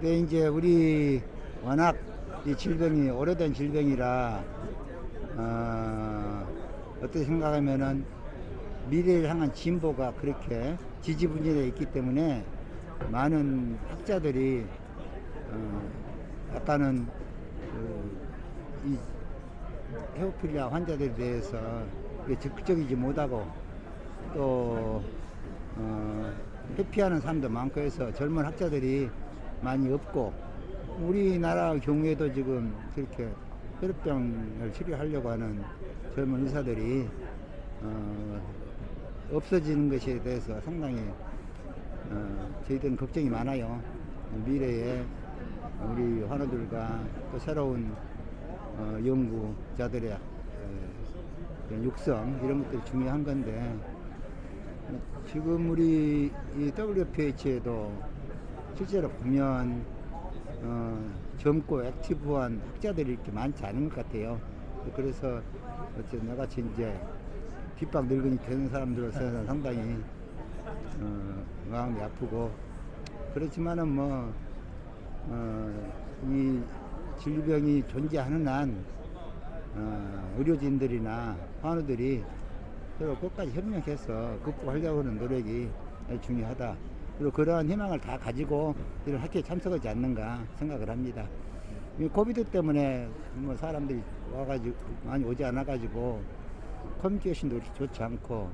근데 이제 우리 워낙 이 질병이 오래된 질병이라 어, 어떻게 생각하면은 미래를 향한 진보가 그렇게 지지분열해 있기 때문에 많은 학자들이 어, 약간은 그, 이 헤어필리아 환자들에 대해서 적극적이지 못하고 또 어, 회피하는 사람도 많고 해서 젊은 학자들이 많이 없고 우리나라 경우에도 지금 그렇게 혈액병을 치료하려고 하는 젊은 의사들이 어, 없어지는 것에 대해서 상당히 어, 저희들은 걱정이 많아요. 미래에 우리 환우들과 또 새로운 어, 연구자들의 어, 그런 육성 이런 것들이 중요한 건데 지금 우리 이 WPH에도 실제로 보면 어, 젊고 액티브한 학자들이 이렇게 많지 않은 것 같아요. 그래서 어쨌든 나같이 이제 뒷방 늙은이 되는 사람들로서는 상당히 어, 마음이 아프고 그렇지만은 뭐 어, 이 질병이 존재하는 한 어, 의료진들이나 환우들이 서로 끝까지 협력해서 극복하려고 하는 노력이 중요하다. 그리고 그러한 희망을 다 가지고 이런 학회에 참석하지 않는가 생각을 합니다. 이 코비드 때문에 뭐 사람들이 와가지고 많이 오지 않아가지고 커뮤니케이션도 좋지 않고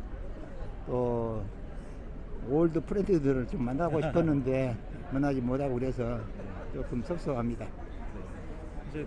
또 올드 프렌드들을 좀 만나고 싶었는데 만나지 못하고 그래서 조금 섭섭합니다. 이제